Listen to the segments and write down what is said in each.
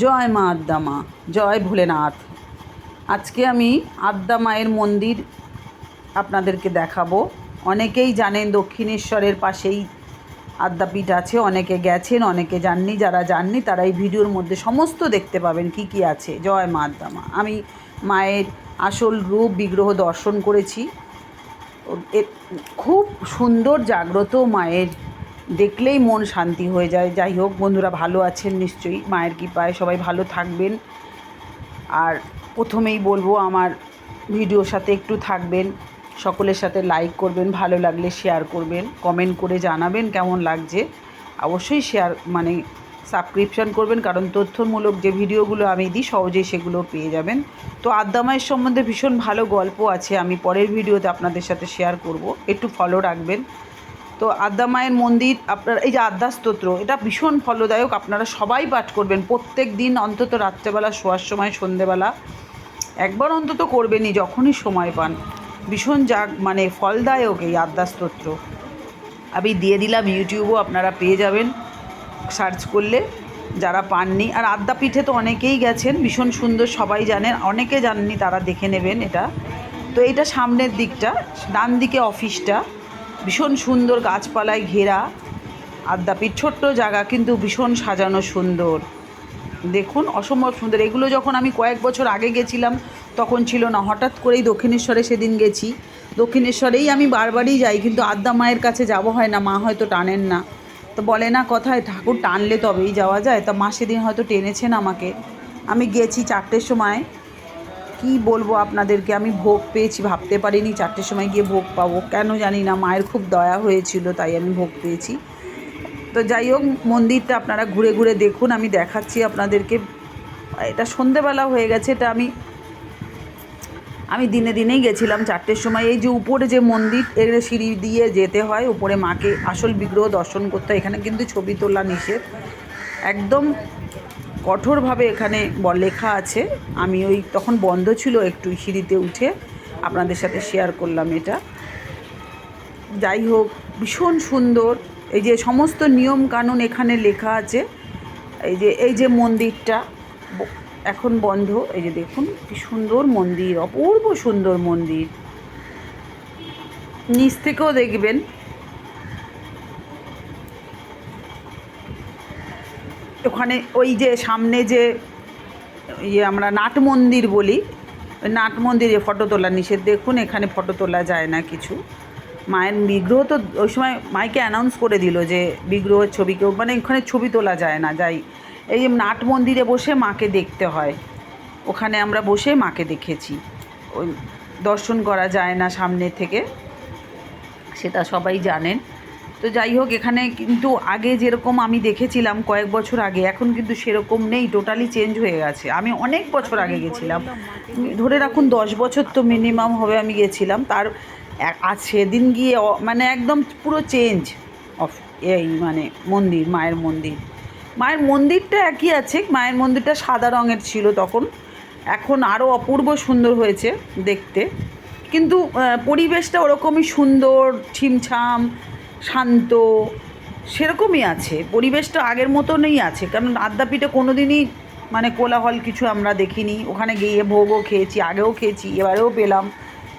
জয় মা আদ্যা মা, জয় ভোলেনাথ। আজকে আমি আদ্যা মায়ের মন্দির আপনাদেরকে দেখাবো। অনেকেই জানেন দক্ষিণেশ্বরের পাশেই আদ্যাপীঠ আছে, অনেকে গেছেন, অনেকে যাননি। যারা যাননি, তারা এই ভিডিওর মধ্যে সমস্ত দেখতে পাবেন কি কি আছে। জয় মা আদ্যা মা। আমি মায়ের আসল রূপ, বিগ্রহ দর্শন করেছি। খুব সুন্দর জাগ্রত মায়ের দেখলেই মন শান্তি হয়ে যায়। যাই হোক, বন্ধুরা ভালো আছেন নিশ্চয়ই, মায়ের কৃপায় সবাই ভালো থাকবেন। আর প্রথমেই বলব, আমার ভিডিওর সাথে একটু থাকবেন, সকলের সাথে লাইক করবেন, ভালো লাগলে শেয়ার করবেন কমেন্ট করে জানাবেন কেমন লাগছে। অবশ্যই শেয়ার মানে সাবস্ক্রিপশন করবেন, কারণ তথ্যমূলক যে ভিডিওগুলো আমি দিই, সহজেই সেগুলো পেয়ে যাবেন। তো আদ্দামায়ের সম্বন্ধে ভীষণ ভালো গল্প আছে, আমি পরের ভিডিওতে আপনাদের সাথে শেয়ার করব, একটু ফলো রাখবেন। তো আদ্যা মায়ের মন্দির, আপনার এই যে আদ্যা স্তোত্র, এটা ভীষণ ফলদায়ক, আপনারা সবাই পাঠ করবেন। প্রত্যেক দিন অন্তত রাত্রেবেলা শোয়ার সময়, সন্ধেবেলা একবার অন্তত করবেনই, যখনই সময় পান। ভীষণ যাক মানে ফলদায়ক এই আদ্যা স্তোত্র। আমি দিয়ে দিলাম, ইউটিউবও আপনারা পেয়ে যাবেন, সার্চ করলে যারা পাননি। আর আদ্যাপীঠে তো অনেকেই গেছেন, ভীষণ সুন্দর, সবাই জানেন, অনেকে জানেননি, তারা দেখে নেবেন এটা। তো এটা সামনের দিকটা, ডান দিকে অফিসটা। ভীষণ সুন্দর গাছপালায় ঘেরা। আদ্যাপীঠ ছোট্ট জায়গা, কিন্তু ভীষণ সাজানো সুন্দর। দেখুন, অসম্ভব সুন্দর। এগুলো যখন আমি কয়েক বছর আগে গেছিলাম, তখন ছিল না। হঠাৎ করেই দক্ষিণেশ্বরে সেদিন গেছি। দক্ষিণেশ্বরেই আমি বারবারই যাই, কিন্তু আদ্যা মায়ের কাছে যাব হয় না। মা হয়তো টানেন না। তো বলে, না, কথায় ঠাকুর টানলে তবেই যাওয়া যায়। তা মা সেদিন হয়তো টেনেছেন আমাকে। আমি গেছি চারটের সময়। কি বলব আপনাদেরকে? আমি ভোগ পেয়েছি, ভাবতে পারিনি চারটের সময় গিয়ে ভোগ পাবো। কেন জানি না, মায়ের খুব দয়া হয়েছিল, তাই আমি ভোগ পেয়েছি। তো যাই হোক, মন্দিরটা আপনারা ঘুরে ঘুরে দেখুন, আমি দেখাচ্ছি আপনাদেরকে। এটা সন্ধেবেলা হয়ে গেছে, এটা আমি আমি দিনে দিনেই গেছিলাম চারটের সময়। এই যে উপরে যে মন্দির, এর সিঁড়ি দিয়ে যেতে হয়, উপরে মাকে আসল বিগ্রহ দর্শন করতে হয়। এখানে কিন্তু ছবি তোলা নিষেধ। একদম কঠোরভাবে এখানে লেখা আছে। আমি ওই তখন বন্ধ ছিল একটু সিঁড়িতে উঠে আপনাদের সাথে শেয়ার করলাম এটা। যাই হোক, ভীষণ সুন্দর। এই যে সমস্ত নিয়ম কানুন এখানে লেখা আছে। এই যে এই যে মন্দিরটা এখন বন্ধ। এই যে দেখুন, কি সুন্দর মন্দির, অপূর্ব সুন্দর মন্দির। নিচ থেকেও দেখবেন ওখানে ওই যে সামনে যে ইয়ে আমরা নাট মন্দির বলি, ওই নাট মন্দিরে ফটো তোলা নিষেধ। দেখুন, এখানে ফটো তোলা যায় না কিছু। মায়ের বিগ্রহ তো ওই সময় মাইকে অ্যানাউন্স করে দিল যে বিগ্রহের ছবি কেউ মানে ওখানে ছবি তোলা যায় না, যাই। এই যে নাট মন্দিরে বসে মাকে দেখতে হয়। ওখানে আমরা বসে মাকে দেখেছি। ওই দর্শন করা যায় না সামনে থেকে। সেটা সবাই জানেন। তো যাই হোক, এখানে কিন্তু আগে যেরকম আমি দেখেছিলাম কয়েক বছর আগে, এখন কিন্তু সেরকম নেই টোটালি চেঞ্জ হয়ে গেছে। আমি অনেক বছর আগে গেছিলাম। ধরে রাখুন, দশ বছর তো মিনিমাম হবে আমি গেছিলাম। তার সেদিন গিয়ে মানে একদম পুরো চেঞ্জ অফ এই মানে মন্দির, মায়ের মন্দির। মায়ের মন্দিরটা একই আছে, মায়ের মন্দিরটা সাদা রঙের ছিল তখন। এখন আরও অপূর্ব সুন্দর হয়েছে দেখতে। কিন্তু পরিবেশটা ওরকমই সুন্দর, ছিমছাম শান্ত, সেরকমই আছে। পরিবেশটা আগের মতনই আছে। কারণ আদ্যাপীঠে কোনো দিনই মানে কোলাহল কিছু আমরা দেখিনি। ওখানে গিয়ে ভোগও খেয়েছি, আগেও খেয়েছি, এবারেও পেলাম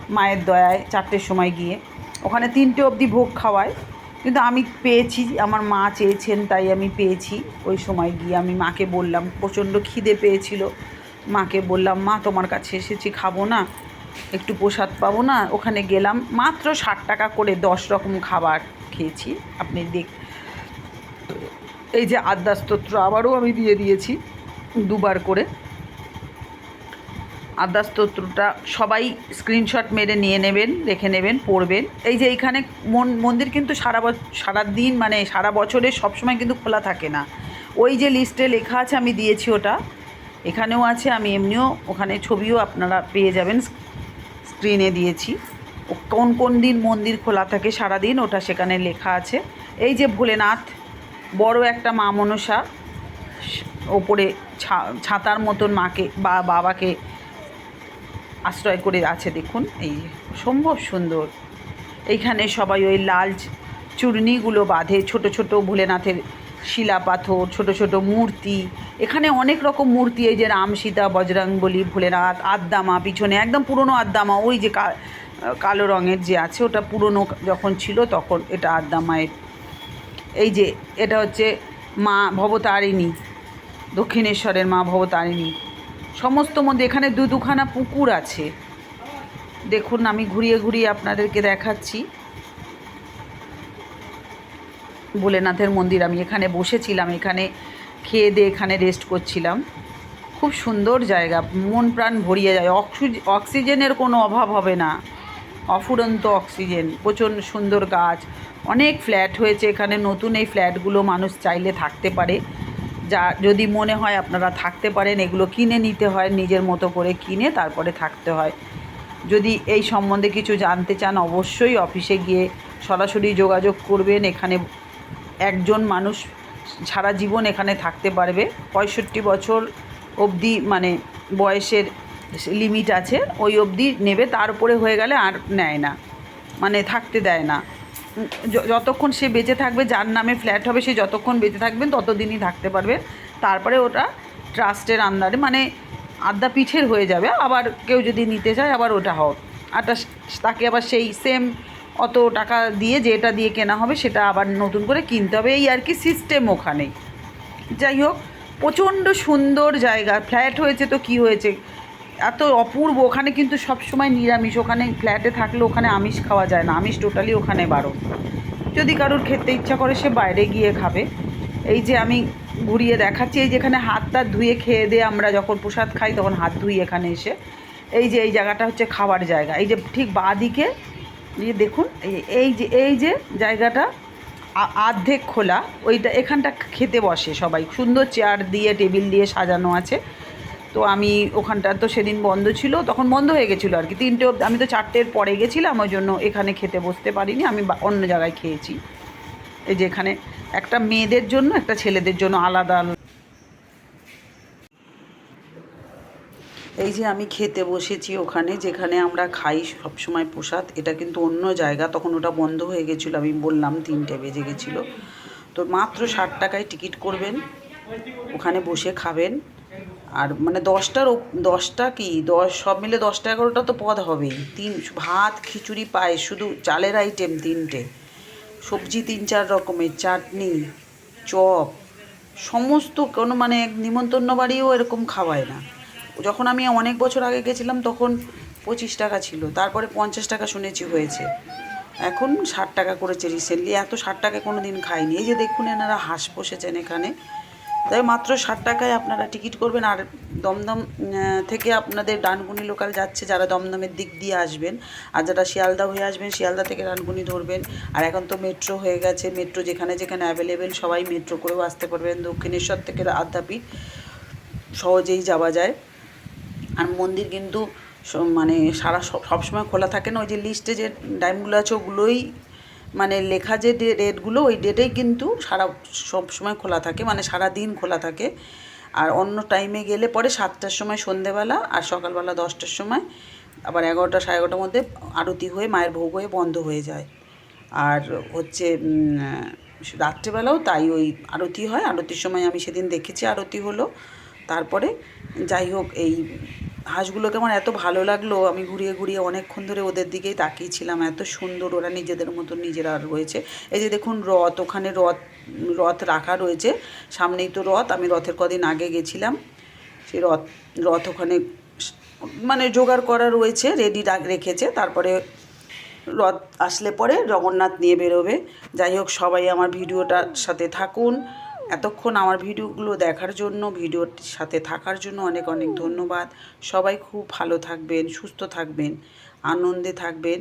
মায়ের দয়ায় চারটের সময় গিয়ে। ওখানে তিনটে অবধি ভোগ খাওয়ায়। কিন্তু আমি পেয়েছি, আমার মা চেয়েছেন, তাই আমি পেয়েছি। ওই সময় গিয়ে আমি মাকে বললাম, প্রচণ্ড খিদে পেয়েছিল। মাকে বললাম, মা, তোমার কাছে এসেছি, খাব না? একটু প্রসাদ পাবো না, ওখানে গেলাম, মাত্র ষাট টাকা করে দশ রকম খাবার খেয়েছি, আপনি দেখ এই যে আদ্যাস্তোত্র আবারও আমি দিয়ে দিয়েছি দুবার করে। আদ্যাস্তোত্রটা সবাই স্ক্রিনশট মেরে নিয়ে নেবেন রেখে নেবেন, পড়বেন। এই যে এইখানে মন- মন্দির কিন্তু সারা সারা দিন মানে সারা বছরে সবসময় কিন্তু খোলা থাকে না। ওই যে লিস্টে লেখা আছে, আমি দিয়েছি ওটা। এখানেও আছে, আমি এমনিও ওখানে ছবিও আপনারা পেয়ে যাবেন। স্ক্রিনে দিয়েছি। কোন কোন দিন মন্দির খোলা থাকে সারা দিন ওটা সেখানে লেখা আছে। এই যে ভোলেনাথ, বড় একটা মা মনসা, ওপরে ছাতার মতন মাকে, বা, বাবাকে আশ্রয় করে আছে, দেখুন। এই সম্ভব সুন্দর। এইখানে সবাই ওই লাল চূর্ণিগুলো বাঁধে, ছোট ছোট ভোলেনাথের শিলা পাথর, ছোট ছোট মূর্তি। এখানে অনেক রকম মূর্তি, এই যে রাম সীতা বজরংবলী ভোলেনাথ, আদ্দামা, পিছনে একদম পুরনো আদ্দামা, ওই যে কালো রঙের যে আছে, ওটা পুরনো যখন ছিল তখন এটা আদ্দামায়ের। এই যে এটা হচ্ছে মা ভবতারিণী, দক্ষিণেশ্বরের মা ভবতারিণী। সমস্ত মধ্যে এখানে দু দুখানা পুকুর আছে। দেখুন, আমি ঘুরিয়ে ঘুরিয়ে আপনাদেরকে দেখাচ্ছি। ভোলেনাথের মন্দির। আমি এখানে বসেছিলাম, এখানে খেয়ে দিয়ে এখানে রেস্ট করছিলাম। খুব সুন্দর জায়গা, মন প্রাণ ভরিয়ে যায়। অক্সিজ- অক্সিজেনের কোনো অভাব হবে না। অফুরন্ত অক্সিজেন, প্রচণ্ড সুন্দর গাছ। অনেক ফ্ল্যাট হয়েছে এখানে, নতুন এই ফ্ল্যাটগুলো মানুষ চাইলে থাকতে পারে। যা, যদি মনে হয় আপনারা থাকতে পারেন, এগুলো কিনে নিতে হয়, নিজের মতো করে কিনে তারপরে থাকতে হয়। যদি এই সম্বন্ধে কিছু জানতে চান, অবশ্যই অফিসে গিয়ে সরাসরি যোগাযোগ করবেন। এখানে একজন মানুষ সারা জীবন এখানে থাকতে পারবে। পঁয়ষট্টি বছর অবধি মানে বয়সের লিমিট আছে, ওই অবধি নেবে, তার উপরে হয়ে গেলে আর নেয় না। মানে থাকতে দেয় না। যতক্ষণ সে বেঁচে থাকবে, যার নামে ফ্ল্যাট হবে, সে যতক্ষণ বেঁচে থাকবেন, ততদিনই থাকতে পারবে। তারপরে ওটা ট্রাস্টের আন্ডারে মানে আদ্যা পিঠের হয়ে যাবে। আবার কেউ যদি নিতে চায়, আবার ওটা হোক আরটা তাকে আবার সেই সেম অত টাকা দিয়ে যেটা দিয়ে কেনা হবে সেটা আবার নতুন করে কিনতে হবে। এই আর কি সিস্টেম ওখানে যাই হোক, প্রচণ্ড সুন্দর জায়গা। ফ্ল্যাট হয়েছে তো কি হয়েছে? এত অপূর্ব। ওখানে কিন্তু সব সময় নিরামিষ। ওখানে ফ্ল্যাটে থাকলে ওখানে আমিষ খাওয়া যায় না। আমিষ টোটালি ওখানে বারণ। যদি কারোর খেতে ইচ্ছা করে, সে বাইরে গিয়ে খাবে। এই যে আমি ঘুরিয়ে দেখাচ্ছি, এই যেখানে হাত টাত ধুয়ে খেয়ে দিয়ে আমরা যখন প্রসাদ খাই, তখন হাত ধুই এখানে এসে। এই যে এই জায়গাটা হচ্ছে খাবার জায়গা। এই যে ঠিক বাঁ দিকে এই যে দেখুন, এই- যে, এই যে জায়গাটা আর্ধেক খোলা, ওইটা এখানটা খেতে বসে সবাই। সুন্দর চেয়ার দিয়ে, টেবিল দিয়ে সাজানো আছে। তো আমি ওখানটা, তো সেদিন বন্ধ ছিল, তখন বন্ধ হয়ে গেছিল আর কি। তিনটে আমি তো চারটের পরে গেছিলাম, ওই জন্য এখানে খেতে বসতে পারিনি, আমি অন্য জায়গায় খেয়েছি। এই যে এখানে একটা মেয়েদের জন্য, একটা ছেলেদের জন্য আলাদা এই যে আমি খেতে বসেছি ওখানে, যেখানে আমরা খাই সবসময় প্রসাদ, এটা কিন্তু অন্য জায়গা, তখন ওটা বন্ধ হয়ে গেছিল, আমি বললাম তিনটে বেজে গেছিল। তো মাত্র ষাট টাকায় টিকিট করবেন, ওখানে বসে খাবেন, আর মানে দশটার দশটা কি, দশ, সব মিলে দশটা এগারোটা তো পদ হবেই। তিন, ভাত, খিচুড়ি পায় শুধু চালের আইটেম তিনটে। সবজি তিন, চার রকমের, চাটনি, চপ, সমস্ত কোনো মানে নিমন্ত্রণ বাড়িও এরকম খাওয়ায় না। যখন আমি অনেক বছর আগে গেছিলাম, তখন পঁচিশ টাকা ছিল। তারপরে পঞ্চাশ টাকা শুনেছি হয়েছে। এখন ষাট টাকা করেছে রিসেন্টলি এত ষাট টাকা কোনো দিন খাইনি। এই যে দেখুন, এনারা হাঁস বসেছেন এখানে। তাই মাত্র ষাট টাকায় আপনারা টিকিট করবেন। আর দমদম থেকে আপনাদের ডানকুনি লোকাল যাচ্ছে, যারা দমদমের দিক দিয়ে আসবেন। আর যারা শিয়ালদা হয়ে আসবেন, শিয়ালদা থেকে ডানকুনি ধরবেন। আর এখন তো মেট্রো হয়ে গেছে। মেট্রো যেখানে যেখানে অ্যাভেলেবেল সবাই মেট্রো করেও আসতে পারবেন। দক্ষিণেশ্বর থেকে আদ্যাপীঠ সহজেই যাওয়া যায়। আর মন্দির কিন্তু মানে সারা সব- সবসময় খোলা থাকে না। ওই যে লিস্টে যে টাইমগুলো আছে, ওগুলোই মানে লেখা যে ডেটগুলো ওই ডেটেই কিন্তু সারা সব সময় খোলা থাকে মানে সারা দিন খোলা থাকে। আর অন্য টাইমে গেলে পরে সাতটার সময় সন্ধেবেলা আর সকালবেলা দশটার সময় আবার এগারোটা সাড়ে এগারোটার মধ্যে আরতি হয়ে, মায়ের ভোগ হয়ে বন্ধ হয়ে যায়। আর হচ্ছে রাত্রেবেলাও তাই ওই আরতি হয়। আরতির সময় আমি সেদিন দেখেছি, আরতি হলো তারপরে যাই হোক, এই হাঁসগুলোকে আমার এত ভালো লাগল। আমি ঘুরিয়ে ঘুরিয়ে অনেকক্ষণ ধরে ওদের দিকেই তাকিয়েছিলাম। এত সুন্দর ওরা নিজেদের মতো নিজেরা রয়েছে। এই যে দেখুন রথ, ওখানে রথ রথ রাখা রয়েছে। সামনেই তো রথ, আমি রথের কদিন আগে গেছিলাম। সেই রথ রথ ওখানে মানে জোগাড় করা রয়েছে রেডি রেখেছে। তারপরে রথ আসলে পরে জগন্নাথ নিয়ে বেরোবে। যাই হোক, সবাই আমার ভিডিওটার সাথে থাকুন। এতক্ষণ আমার ভিডিওগুলো দেখার জন্য, ভিডিওর সাথে থাকার জন্য অনেক অনেক ধন্যবাদ। সবাই খুব ভালো থাকবেন, সুস্থ থাকবেন, আনন্দে থাকবেন।